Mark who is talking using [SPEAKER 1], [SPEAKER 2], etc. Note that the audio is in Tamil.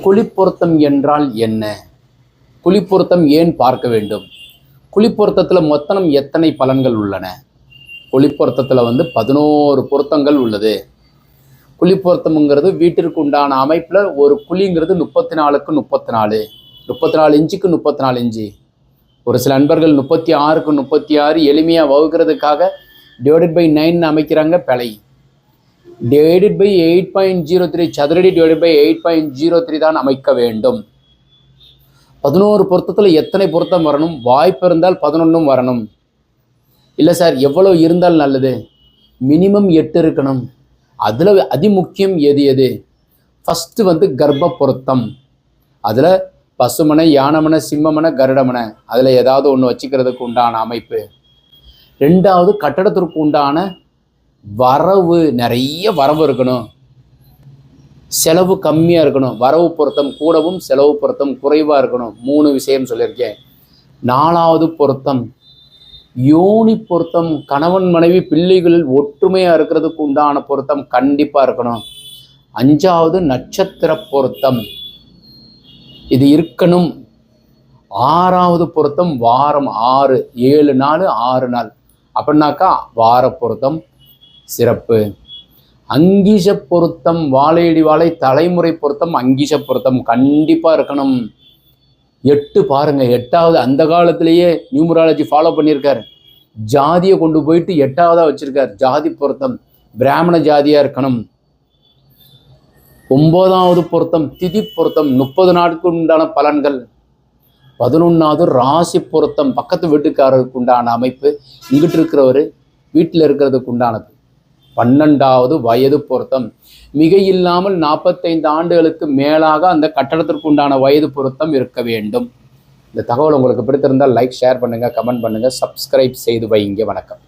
[SPEAKER 1] குழிப்பொருத்தம் என்றால் என்ன? குழிப்பொருத்தம் ஏன் பார்க்க வேண்டும்? குழிப்பொருத்தத்தில் மொத்தம் எத்தனை பலன்கள் உள்ளன? குழிப்பொருத்தத்தில் வந்து பதினோரு பொருத்தங்கள் உள்ளது. குழிப்பொருத்தம்ங்கிறது வீட்டிற்கு உண்டான அமைப்பில் ஒரு குழிங்கிறது முப்பத்தி நாலுக்கு முப்பத்தி நாலு முப்பத்தி நாலு இன்ச்சுக்கு முப்பத்தி நாலு இன்ச்சு. ஒரு சில நண்பர்கள் முப்பத்தி ஆறுக்கு முப்பத்தி ஆறு எளிமையாக வகுக்கிறதுக்காக டிவைடட் பை நைன் அமைக்கிறாங்க பிழை. Divided by eight point zero three சதுரடி divided by eight point zero three தான் அமைக்க வேண்டும். பதினோரு பொருத்தத்தில் எத்தனை பொருத்தம் வரணும்? வாய்ப்பு இருந்தால் பதினொன்றும் வரணும். இல்லை சார் எவ்வளோ இருந்தால் நல்லது? மினிமம் எட்டு இருக்கணும். அதில் அதிமுக்கியம் எது எது? ஃபஸ்ட்டு வந்து கர்ப்ப பொருத்தம். அதில் பசுமனை யானமனை சிம்மமனை கருடமனை அதில் ஏதாவது ஒன்று வச்சுக்கிறதுக்கு உண்டான அமைப்பு. ரெண்டாவது கட்டடத்திற்கு உண்டான வரவு நிறைய வரவு இருக்கணும். செலவு கம்மியாக இருக்கணும். வரவு பொருத்தம் கூடவும் செலவு பொருத்தம் குறைவாக இருக்கணும். மூணு விஷயம் சொல்லியிருக்கேன். நாலாவது பொருத்தம் யோனி பொருத்தம் கணவன் மனைவி பிள்ளைகள் ஒற்றுமையாக இருக்கிறதுக்கு உண்டான பொருத்தம் கண்டிப்பாக இருக்கணும். அஞ்சாவது நட்சத்திர பொருத்தம். இது இருக்கணும். ஆறாவது பொருத்தம் வாரம் ஆறு ஏழு நாள் ஆறு நாள். அப்படின்னாக்கா வார பொருத்தம் சிறப்பு. அங்கீஷ பொருத்தம் வாழையடி வாழை தலைமுறை பொருத்தம் அங்கீஷ பொருத்தம் கண்டிப்பாக இருக்கணும். எட்டு பாருங்கள் எட்டாவது அந்த காலத்திலேயே நியூமராலஜி ஃபாலோ பண்ணியிருக்காரு. ஜாதியை கொண்டு போயிட்டு எட்டாவதாக வச்சுருக்கார். ஜாதி பொருத்தம் பிராமண ஜாதியாக இருக்கணும். ஒம்போதாவது பொருத்தம் திதி பொருத்தம் முப்பது நாட்களுக்கு உண்டான பலன்கள். பதினொன்றாவது ராசி பொருத்தம் பக்கத்து வீட்டுக்காரருக்கு உண்டான அமைப்பு இங்கிட்டு இருக்கிறவர் வீட்டில் இருக்கிறதுக்கு உண்டானது. பன்னெண்டாவது வயது பொருத்தம். மிக இல்லாமல் நாற்பத்தைந்து ஆண்டுகளுக்கு மேலாக அந்த கட்டடத்திற்கு உண்டான வயது பொருத்தம் இருக்க வேண்டும். இந்த தகவல் உங்களுக்கு பிடித்திருந்தால் லைக் ஷேர் பண்ணுங்கள் கமெண்ட் பண்ணுங்கள் சப்ஸ்கிரைப் செய்து வைங்க. வணக்கம்.